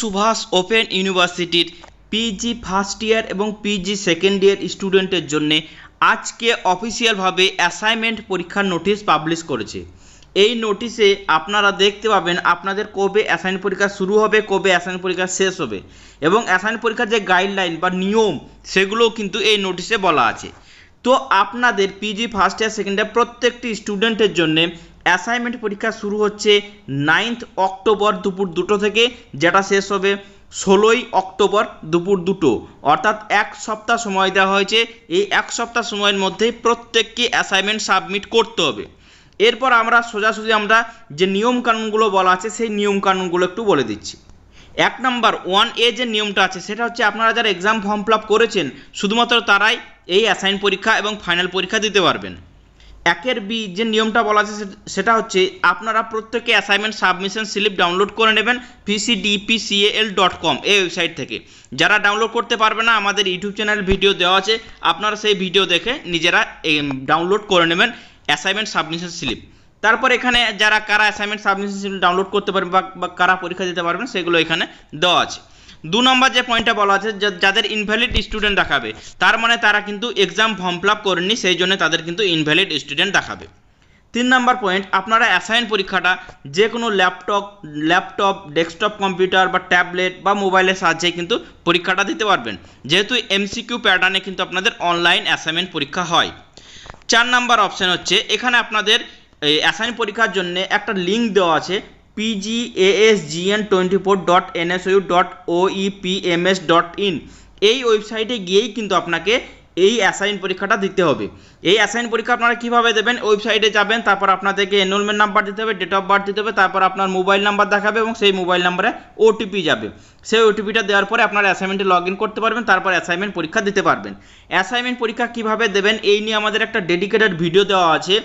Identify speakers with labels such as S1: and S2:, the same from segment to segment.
S1: Subhash open ইউনিভার্সিটির PG first year এবং PG second year স্টুডেন্টের জন্য আজকে অফিসিয়ালভাবে অ্যাসাইনমেন্ট পরীক্ষার নোটিশ পাবলিশ করেছে। এই নোটিশে আপনারা দেখতে পাবেন আপনাদের কবে অ্যাসাইন পরীক্ষা শুরু হবে, কবে অ্যাসাইন পরীক্ষা শেষ হবে। এবং অ্যাসাইন পরীক্ষার যে গাইডলাইন বা নিয়ম, সেগুলোও কিন্তু এই নোটিশে বলা আছে। তো আপনাদের PG first year second year প্রত্যেকটি স্টুডেন্টের জন্য অ্যাসাইনমেন্ট পরীক্ষা শুরু হচ্ছে নাইন্থ অক্টোবর দুপুর দুটো থেকে, যেটা শেষ হবে ষোলোই অক্টোবর দুপুর দুটো। অর্থাৎ এক সপ্তাহ সময় দেওয়া হয়েছে, এই এক সপ্তাহ সময়ের মধ্যেই প্রত্যেককে অ্যাসাইনমেন্ট সাবমিট করতে হবে। এরপর আমরা সোজাসুজি আমরা যে নিয়ম কানুনগুলো বলা আছে, সেই নিয়ম কানুনগুলো একটু বলে দিচ্ছি। এক নাম্বার ওয়ান এ যে নিয়মটা আছে, সেটা হচ্ছে আপনারা যারা এক্সাম ফর্ম ফিল করেছেন, শুধুমাত্র তারাই এই অ্যাসাইন পরীক্ষা এবং ফাইনাল পরীক্ষা দিতে পারবেন। একের বি যে নিয়মটা বলা আছে সেটা হচ্ছে আপনারা প্রত্যেকে অ্যাসাইনমেন্ট সাবমিশন স্লিপ ডাউনলোড করে নেবেন পিসিডিপিসিএল ডট কম এই ওয়েবসাইট থেকে। যারা ডাউনলোড করতে পারবে না, আমাদের ইউটিউব চ্যানেল ভিডিও দেওয়া আছে, আপনারা সেই ভিডিও দেখে নিজেরা ডাউনলোড করে নেবেন অ্যাসাইনমেন্ট সাবমিশন স্লিপ তারপর এখানে যারা কারা অ্যাসাইনমেন্ট সাবমিশন ডাউনলোড করতে পারবেন বা কারা পরীক্ষা দিতে পারবেন, সেগুলো এখানে দেওয়া আছে। দু নম্বর যে পয়েন্টটা বলা আছে যাদের ইনভ্যালিড স্টুডেন্ট দেখাবে, তার মানে তারা কিন্তু এক্সাম ফর্ম ফিল আপ করেননি, সেই জন্য তাদের কিন্তু ইনভ্যালিড স্টুডেন্ট দেখাবে। তিন নম্বর পয়েন্ট আপনারা অ্যাসাইন পরীক্ষাটা যে কোনো ল্যাপটপ ল্যাপটপ ডেস্কটপ কম্পিউটার বা ট্যাবলেট বা মোবাইলের সাহায্যে কিন্তু পরীক্ষাটা দিতে পারবেন। যেহেতু এমসিকিউ প্যাটার্নে কিন্তু আপনাদের অনলাইন অ্যাসাইনমেন্ট পরীক্ষা হয়। চার নাম্বার অপশান হচ্ছে, এখানে আপনাদের এই অ্যাসাইন পরীক্ষার জন্য একটা লিঙ্ক দেওয়া আছে PGASGN twenty four dot NSOU dot OIPMS dot in এই ওয়েবসাইটে গিয়েই কিন্তু আপনাকে এই অ্যাসাইন পরীক্ষাটা দিতে হবে। এই অ্যাসাইন পরীক্ষা আপনারা কীভাবে দেবেন? ওয়েবসাইটে যাবেন, তারপর আপনাদেরকে এনরোলমেন্ট নাম্বার দিতে হবে ডেট অফ বার্থ দিতে হবে, তারপর আপনার মোবাইল নাম্বার দেখাবে এবং সেই মোবাইল নাম্বারে ওটিপি যাবে। সেই ওটিপিটা দেওয়ার পরে আপনার অ্যাসাইনমেন্টে লগ ইন করতে পারবেন, তারপর অ্যাসাইনমেন্ট পরীক্ষা দিতে পারবেন। অ্যাসাইনমেন্ট পরীক্ষা কীভাবে দেবেন? এই নিয়ে আমাদের একটা ডেডিকেটেড ভিডিও দেওয়া আছে।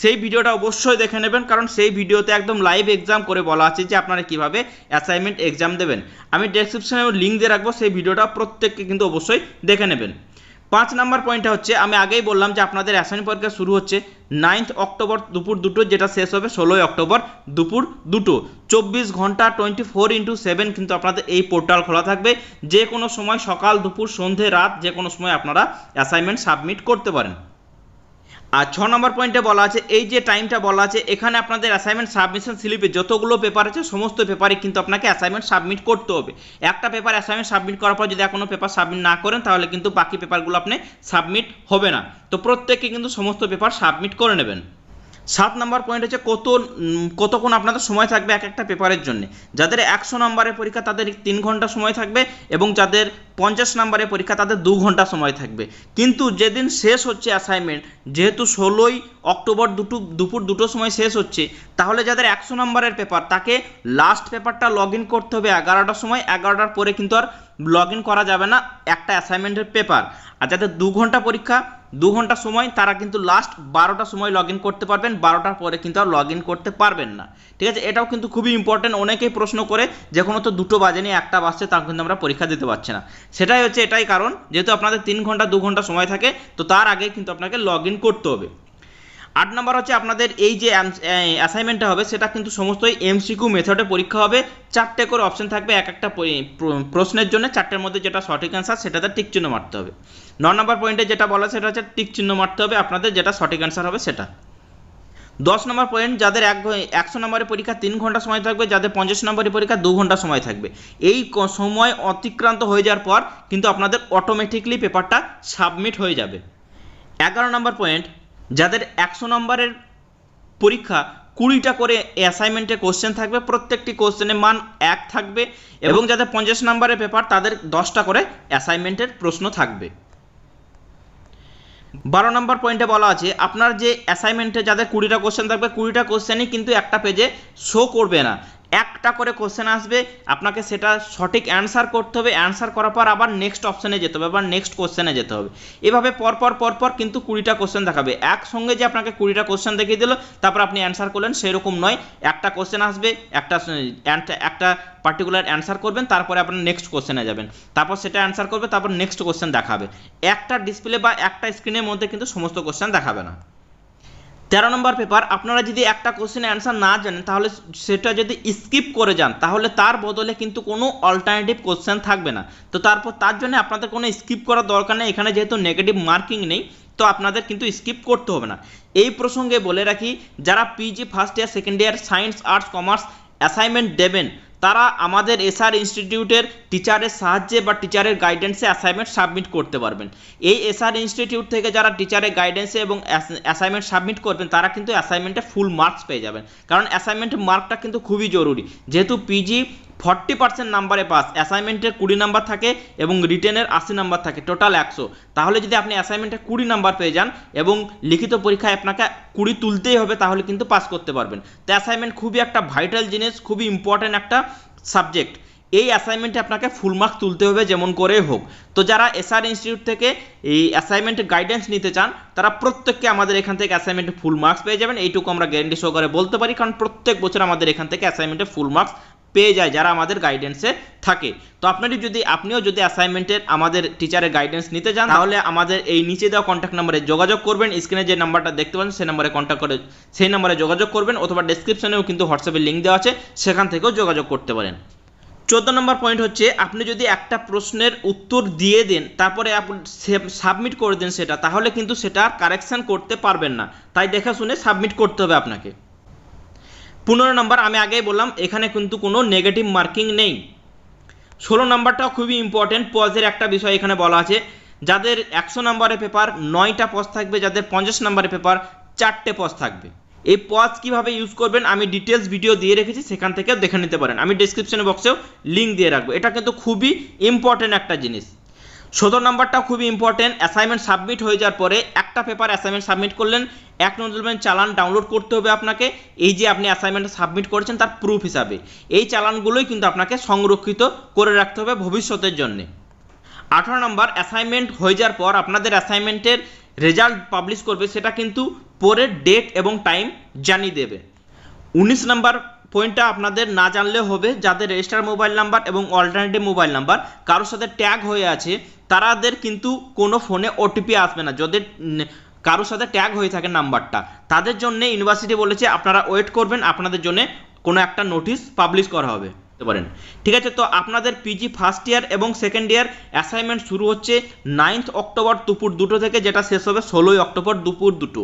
S1: সেই ভিডিওটা অবশ্যই দেখে নেবেন, কারণ সেই ভিডিওতে একদম লাইভ এক্সাম করে বলা আছে যে আপনারা কীভাবে অ্যাসাইনমেন্ট এক্সাম দেবেন। আমি ডেসক্রিপশনে লিঙ্ক দিয়ে রাখব, সেই ভিডিওটা প্রত্যেককে কিন্তু অবশ্যই দেখে নেবেন। পাঁচ নাম্বার পয়েন্টটা হচ্ছে, আমি আগেই বললাম যে আপনাদের অ্যাসাইন পরীক্ষা শুরু হচ্ছে নাইন্থ অক্টোবর দুপুর দুটো, যেটা শেষ হবে ষোলোই অক্টোবর দুপুর দুটো। চব্বিশ ঘণ্টা টোয়েন্টি ফোর ইন্টু সেভেন কিন্তু আপনাদের এই পোর্টাল খোলা থাকবে। যে কোনো সময় সকাল, দুপুর, সন্ধে, রাত, যে কোনো সময় আপনারা অ্যাসাইনমেন্ট সাবমিট করতে পারেন। আর ছ নম্বর পয়েন্টে বলা আছে, এই যে টাইমটা বলা আছে, এখানে আপনাদের অ্যাসাইনমেন্ট সাবমিশন স্লিপে যতগুলো পেপার আছে, সমস্ত পেপারে কিন্তু আপনাকে অ্যাসাইনমেন্ট সাবমিট করতে হবে। একটা পেপার অ্যাসাইনমেন্ট সাবমিট করার পর যদি এখনও পেপার সাবমিট না করেন, তাহলে কিন্তু বাকি পেপারগুলো আপনি সাবমিট হবে না। তো প্রত্যেককে কিন্তু সমস্ত পেপার সাবমিট করে নেবেন। সাত নাম্বার পয়েন্ট হচ্ছে কত কতক্ষণ আপনাদের সময় থাকবে এক একটা পেপারের জন্য। যাদের একশো নম্বরের পরীক্ষা তাদের তিন ঘণ্টা সময় থাকবে এবং যাদের পঞ্চাশ নম্বরের পরীক্ষা তাদের দু ঘণ্টা সময় থাকবে। কিন্তু যেদিন শেষ হচ্ছে অ্যাসাইনমেন্ট যেহেতু ষোলোই অক্টোবর দুটো, দুপুর দুটোর সময় শেষ হচ্ছে। তাহলে যাদের একশো নম্বরের পেপার তাকে লাস্ট পেপারটা লগ ইন করতে হবে এগারোটার সময়। এগারোটার পরে কিন্তু আর লগ ইন করা যাবে না, একটা অ্যাসাইনমেন্টের পেপার আর যাদের দু ঘণ্টা পরীক্ষা, দু ঘণ্টা সময়, তারা কিন্তু লাস্ট বারোটার সময় লগ ইন করতে পারবেন। বারোটার পরে কিন্তু আর লগ ইন করতে পারবেন না। ঠিক আছে? এটাও কিন্তু খুবই ইম্পর্টেন্ট অনেকেই প্রশ্ন করে, যে কোনো তো দুটো বাজেনি, একটা বাজছে তার কিন্তু আমরা পরীক্ষা দিতে পারছি না। সেটাই হচ্ছে এটাই কারণ। যেহেতু আপনাদের তিন ঘণ্টা, দু ঘণ্টা সময় থাকে, তো তার আগে কিন্তু আপনাকে লগ ইন করতে হবে। আট নম্বর হচ্ছে আপনাদের এই যে অ্যাসাইনমেন্টটা হবে, সেটা কিন্তু সমস্তই এমসিকিউ মেথডে পরীক্ষা হবে। চারটে করে অপশন থাকবে, এক একটা পরি- প্র- প্রশ্নের জন্য। চারটের মধ্যে যেটা সঠিক অ্যান্সার সেটাতে টিক চিহ্ন মারতে হবে। ন নম্বর পয়েন্টে যেটা বলা, সেটা হচ্ছে টিক চিহ্ন মারতে হবে আপনাদের, যেটা সঠিক অ্যান্সার হবে সেটা। দশ নম্বর পয়েন্ট যাদের এক একশো নম্বরের পরীক্ষা তিন ঘণ্টা সময় থাকবে, যাদের পঞ্চাশ নম্বরের পরীক্ষা দু ঘণ্টা সময় থাকবে। এই সময় অতিক্রান্ত হয়ে যাওয়ার পর, কিন্তু আপনাদের অটোমেটিকলি পেপারটা সাবমিট হয়ে যাবে। এগারো নম্বর পয়েন্ট যাদের একশো নম্বরের পরীক্ষা কুড়িটা করে অ্যাসাইনমেন্টে কোশ্চেন থাকবে প্রত্যেকটি কোশ্চেনের মান এক থাকবে এবং যাদের পঞ্চাশ নম্বরের পেপার তাদের দশটা করে অ্যাসাইনমেন্টের প্রশ্ন থাকবে। বারো নম্বর পয়েন্টে বলা আছে আপনার যে অ্যাসাইনমেন্টে যাদের কুড়িটা কোশ্চেন থাকবে কুড়িটা কোশ্চেনই কিন্তু একটা পেজে শো করবে না। একটা করে কোশ্চেন আসবে, আপনাকে সেটা সঠিক অ্যান্সার করতে হবে অ্যান্সার করার পর আবার নেক্সট অপশানে যেতে হবে, আবার নেক্সট কোশ্চেনে যেতে হবে। এভাবে পরপর পরপর কিন্তু কুড়িটা কোশ্চেন দেখাবে। একসঙ্গে যে আপনাকে কুড়িটা কোশ্চেন দেখিয়ে দিল, তারপর আপনি অ্যান্সার করলেন, সেরকম নয়। একটা কোশ্চেন আসবে, একটা একটা পার্টিকুলার অ্যান্সার করবেন, তারপরে আপনার নেক্সট কোশ্চেনে যাবেন। তারপর সেটা অ্যান্সার করবে, তারপর নেক্সট কোশ্চেন দেখাবে। একটা ডিসপ্লে বা একটা স্ক্রিনের মধ্যে কিন্তু সমস্ত কোশ্চেন দেখাবে না। তেরো নম্বর পেপার, আপনারা যদি একটা কোশ্চেনের অ্যান্সার না জানেন, তাহলে সেটা যদি স্কিপ করে যান, তাহলে তার বদলে কিন্তু কোনো অল্টারনেটিভ কোশ্চেন থাকবে না। তো তারপর তার জন্য আপনাদের কোনো স্কিপ করার দরকার নেই, এখানে যেহেতু নেগেটিভ মার্কিং নেই, তো আপনাদের কিন্তু স্কিপ করতে হবে না। এই প্রসঙ্গে বলে রাখি, যারা PG first year second year science arts commerce assignment দেবেন তারা আমাদের এসআর ইনস্টিটিউটের টিচারের সাহায্যে বা টিচারের গাইডেন্সে অ্যাসাইনমেন্ট সাবমিট করতে পারবেন। এই এসআর ইনস্টিটিউট থেকে যারা টিচারের গাইডেন্সে এবং অ্যাসাইনমেন্ট সাবমিট করবেন, তারা কিন্তু অ্যাসাইনমেন্টে ফুল মার্কস পেয়ে যাবেন। কারণ অ্যাসাইনমেন্টের মার্কটা কিন্তু খুবই জরুরি। যেহেতু পিজি ফর্টি পার্সেন্ট নাম্বারে পাস, অ্যাসাইনমেন্টের কুড়ি নাম্বার থাকে এবং রিটেনের আশি নাম্বার থাকে, টোটাল একশো। তাহলে যদি আপনি অ্যাসাইনমেন্টে কুড়ি নাম্বার পেয়ে যান এবং লিখিত পরীক্ষায় আপনাকে কুড়ি তুলতেই হবে, তাহলে কিন্তু পাস করতে পারবেন। তো অ্যাসাইনমেন্ট খুবই একটা ভাইটাল জিনিস, খুবই ইম্পর্ট্যান্ট একটা সাবজেক্ট। এই অ্যাসাইনমেন্টে আপনাকে ফুল মার্ক তুলতে হবে যেমন করে হোক। তো যারা এসআর ইনস্টিটিউট থেকে এই অ্যাসাইনমেন্টের গাইডেন্স নিতে চান, তারা প্রত্যেককে আমাদের এখান থেকে অ্যাসাইনমেন্টে ফুল মার্কস পেয়ে যাবেন। এইটুকু আমরা গ্যারেন্টি সহকারে বলতে পারি, কারণ প্রত্যেক বছর আমাদের এখান থেকে অ্যাসাইনমেন্টে ফুল মার্কস পেয়ে যায় যারা আমাদের গাইডেন্সে থাকে। তো আপনারই যদি, আপনিও যদি অ্যাসাইনমেন্টের আমাদের টিচারের গাইডেন্স নিতে চান, তাহলে আমাদের এই নিচে দেওয়া কন্ট্যাক্ট নাম্বারে যোগাযোগ করবেন। স্ক্রিনে যে নাম্বারটা দেখতে পাচ্ছেন, সেই নাম্বারে কন্ট্যাক্ট করে, সেই নাম্বারে যোগাযোগ করবেন, অথবা ডেসক্রিপশনেও কিন্তু হোয়াটসঅ্যাপের লিঙ্ক দেওয়া আছে, সেখান থেকেও যোগাযোগ করতে পারেন। চোদ্দ নম্বর পয়েন্ট হচ্ছে, আপনি যদি একটা প্রশ্নের উত্তর দিয়ে দেন, তারপরে আপনি সাবমিট করে দেন সেটা, তাহলে কিন্তু সেটা কারেকশন করতে পারবেন না। তাই দেখে শুনে সাবমিট করতে হবে আপনাকে। পনেরো নম্বর, আমি আগেই বললাম, এখানে কিন্তু কোনো নেগেটিভ মার্কিং নেই। ষোলো নম্বরটাও খুবই ইম্পর্টেন্ট পজের একটা বিষয় এখানে বলা আছে। যাদের একশো নম্বরের পেপার নয়টা পজ থাকবে, যাদের পঞ্চাশ নম্বরের পেপার চারটে পজ থাকবে। এই পজ কীভাবে ইউজ করবেন, আমি ডিটেলস ভিডিও দিয়ে রেখেছি, সেখান থেকে দেখে নিতে পারেন। আমি ডিসক্রিপশন বক্সেও লিঙ্ক দিয়ে রাখব। এটা কিন্তু খুবই ইম্পর্টেন্ট একটা জিনিস। সতেরো নাম্বারটা খুবই ইম্পর্টেন্ট অ্যাসাইনমেন্ট সাবমিট হয়ে যাওয়ার পরে একটা পেপার অ্যাসাইনমেন্ট সাবমিট করলেন, এক নজরমেন্ট চালান ডাউনলোড করতে হবে আপনাকে, এই যে আপনি অ্যাসাইনমেন্ট সাবমিট করেছেন তার প্রুফ হিসাবে। এই চালানগুলোই কিন্তু আপনাকে সংরক্ষিত করে রাখতে হবে ভবিষ্যতের জন্যে। আঠারো নম্বর অ্যাসাইনমেন্ট হয়ে যাওয়ার পর আপনাদের অ্যাসাইনমেন্টের রেজাল্ট পাবলিশ করবে, সেটা কিন্তু পরের ডেট এবং টাইম জানিয়ে দেবে। উনিশ নাম্বার পয়েন্টটা আপনাদের না জানলে হবে যাদের রেজিস্টার মোবাইল নাম্বার এবং অল্টারনেটিভ মোবাইল নাম্বার কারোর সাথে ট্যাগ হয়ে আছে তারাদের কিন্তু কোনো ফোনে ওটিপি আসবে না। উম, কারোর সাথে ট্যাগ হয়ে থাকে নাম্বারটা তাদের জন্য ইউনিভার্সিটি বলেছে আপনারা ওয়েট করবেন আপনাদের জন্য কোনো একটা নোটিশ পাবলিশ করা হবে। করতে পারেন। ঠিক আছে, তো আপনাদের পিজি ফার্স্ট ইয়ার এবং সেকেন্ড ইয়ার অ্যাসাইনমেন্ট শুরু হচ্ছে নাইন্থ অক্টোবর দুপুর দুটো থেকে, যেটা শেষ হবে ষোলোই অক্টোবর দুপুর দুটো।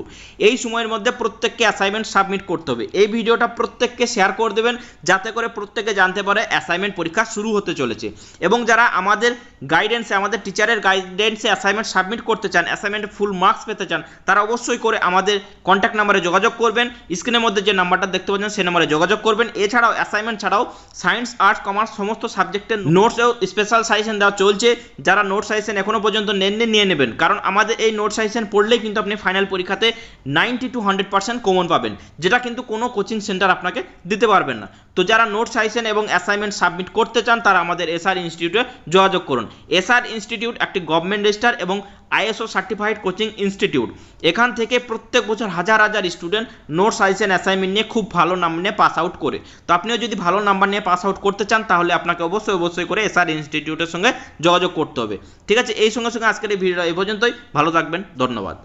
S1: এই সময়ের মধ্যে প্রত্যেককে অ্যাসাইনমেন্ট সাবমিট করতে হবে। এই ভিডিওটা প্রত্যেককে শেয়ার করে দেবেন, যাতে করে প্রত্যেকে জানতে পারে অ্যাসাইনমেন্ট পরীক্ষা শুরু হতে চলেছে। এবং যারা আমাদের গাইডেন্সে আমাদের টিচারের গাইডেন্সে অ্যাসাইনমেন্ট সাবমিট করতে চান অ্যাসাইনমেন্টে ফুল মার্কস পেতে চান, তারা অবশ্যই করে আমাদের কন্ট্যাক্ট নাম্বারে যোগাযোগ করবেন। স্ক্রিনের মধ্যে যে নাম্বারটা দেখতে পাচ্ছেন সেই নাম্বারে যোগাযোগ করবেন। এছাড়াও অ্যাসাইনমেন্ট ছাড়াও সায়েন্স আর্টস কমার্স সমস্ত সাবজেক্টের নোটসেও স্পেশাল সাজেশন দেওয়া চলছে। যারা নোট সাজেশন এখনও পর্যন্ত নেননি, নিয়ে নেবেন। কারণ আমাদের এই নোট সাজেশন পড়লেই কিন্তু আপনি ফাইনাল পরীক্ষাতে ninety to hundred percent common পাবেন, যেটা কিন্তু কোনো কোচিং সেন্টার আপনাকে দিতে পারবেন না। তো যারা নোট সাজেশন এবং অ্যাসাইনমেন্ট সাবমিট করতে চান, তারা আমাদের এসআর ইনস্টিটিউটে যোগাযোগ করুন। এসআর ইনস্টিটিউট একটি গভর্নমেন্ট রেজিস্টার এবং আইএসও সার্টিফাইড কোচিং ইনস্টিটিউট। এখান থেকে প্রত্যেক বছর হাজার হাজার স্টুডেন্ট নোটস সাজেশন অ্যাসাইনমেন্ট নিয়ে খুব ভালো নাম নিয়ে পাস আউট করে। তো আপনিও যদি ভালো নাম্বার নিয়ে পাস আউট করতে চান, তাহলে আপনাকে অবশ্যই অবশ্যই করে এসআর ইনস্টিটিউটের সঙ্গে যোগাযোগ করতে হবে। ঠিক আছে, এই সঙ্গে সঙ্গে আজকের এই ভিডিওটা এই পর্যন্তই। ভালো থাকবেন, ধন্যবাদ।